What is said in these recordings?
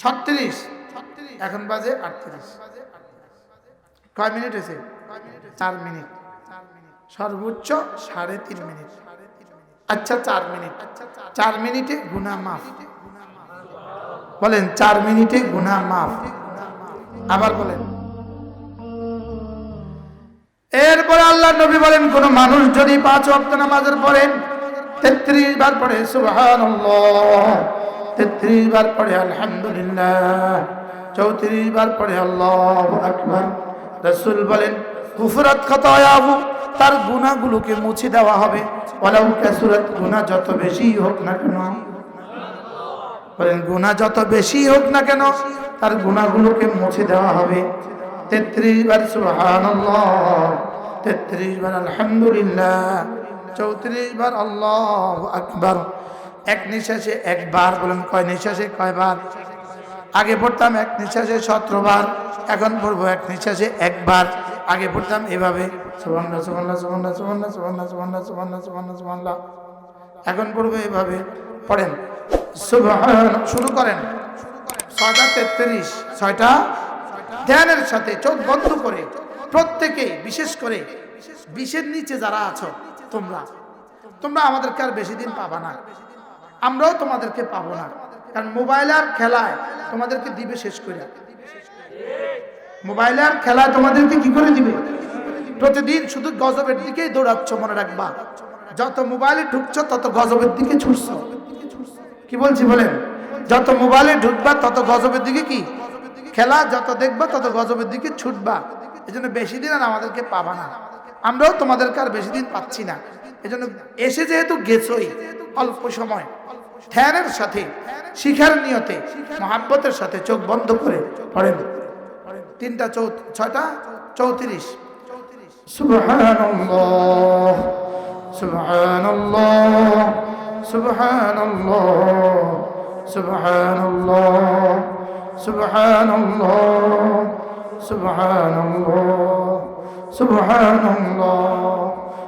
ছত্রিশ। এখন বাজে আটত্রিশ। কয় মিনিট হয়েছে? চার মিনিট। সর্বোচ্চ সাড়ে তিন মিনিট। আচ্ছা চার মিনিট। চার মিনিটে গুনা মাফ। বলেন চার মিনিটে গুনা মাফ। আবার বলেন। এরপরে আল্লাহ নবী বলেন কোন মানুষ যদি পাঁচ অক্ট নামাজের পরে তেত্রিশ বার পড়ে সুবহান তেত্রিশ বার পড়ে, আলহামদুলিল্লাহ। চৌত্রিশ বার পড়ে, আল্লাহ আকবর। রসুল বলেন, কুফরাত খতায়াহু তার গুণাগুলোকে মুছে দেওয়া হবে। ওলাউ কাসুরাত, গুনাহ যত বেশি হোক না কেন। বলেন, গুনাহ যত বেশি হোক না কেন, তার গুণাগুলোকে মুছে দেওয়া হবে। তেত্রিশ বার, সুবহানাল্লাহ। তেত্রিশ বার, আলহামদুলিল্লাহ। চৌত্রিশ বার, আল্লাহ আকবার। এক নিঃশ্বাসে একবার বলুন, কয় নিঃশ্বাসে কয়বার আগে পড়তাম এক নিঃশ্বাসে সতেরো বার, এখন পড়ব এক নিঃশ্বাসে একবার আগে পড়তাম এভাবে, সুবহানাল্লাহ সুবহানাল্লাহ সুবহানাল্লাহ সুবহানাল্লাহ সুবহানাল্লাহ সুবহানাল্লাহ সুবহানাল্লাহ সুবহানাল্লাহ এখন পড়ব এভাবে, পড়েন। শুরু করেন। ছয়টা তেত্রিশ, ছয়টা ধ্যানের সাথে চোখ বন্ধ করে প্রত্যেকে, বিশেষ করে বিশের নিচে যারা আছো, তোমরা তোমরা আমাদেরকে আর বেশি দিন পাবা না। আমরাও তোমাদেরকে পাবো না। কারণ মোবাইল আর খেলায় তোমাদেরকে দিবে শেষ করে মোবাইল আর খেলায় তোমাদেরকে কি করে দিবে? প্রতিদিন শুধু গজবের দিকেই দৌড়াচ্ছ, মনে রাখবা। যত মোবাইলে ঢুকছো, তত গজবের দিকে ছুটছো। কি বলছি বলেন? যত মোবাইলে ঢুকবা, তত গজবের দিকে কি? খেলা যত দেখবা, তত গজবের দিকে ছুটবা। এই জন্য বেশি দিন আর আমাদেরকে পাবা না। আমরাও তোমাদেরকে আর বেশি দিন পাচ্ছি না। এই জন্য এসে যেহেতু গেছই অল্প সময়, ধ্যানের সাথে, শিখার নিয়তে, মহাব্বতের সাথে চোখ বন্ধ করে পড়েন। তিনটা চৌ ছয়টা চৌত্রিশ। সুবহানাল্লাহ সুবহানাল্লাহ সুবহানাল্লাহ সুবহানাল্লাহ সুবহানাল্লাহ সুবহানাল্লাহ সুবহানাল্লাহ।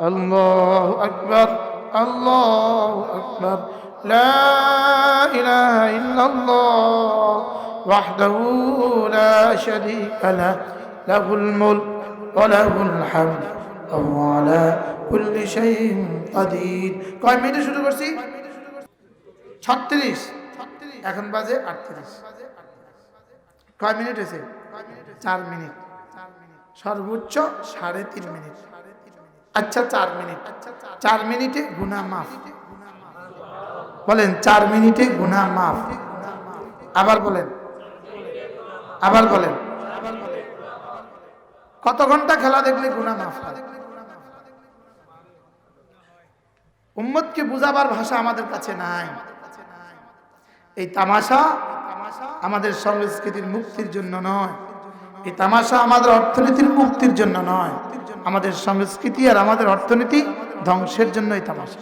আল্লাহ আকবর আকবর لا إله إلا الله وحده لا شريك له له الملك وله الحمد وهو على كل شيء قدير কয় মিনিটে শুরু করছি 36 এখন বাজে 38 কয় মিনিট হয়েছে চার মিনিট সর্বোচ্চ সাড়ে তিন মিনিট আচ্ছা চার মিনিট। চার মিনিটে গুনা মাফ। বলেন, চার মিনিটে গুনা মাফ। আবার বলেন। আবার বলেন। কত ঘণ্টা খেলা দেখলে গুনা মাফ উম্মতকে বুঝাবার ভাষা আমাদের কাছে নাই। এই তামাশা আমাদের সংস্কৃতির মুক্তির জন্য নয়। এই তামাশা আমাদের অর্থনীতির মুক্তির জন্য নয়। আমাদের সংস্কৃতি আর আমাদের অর্থনীতি ধ্বংসের জন্যই তামাশা।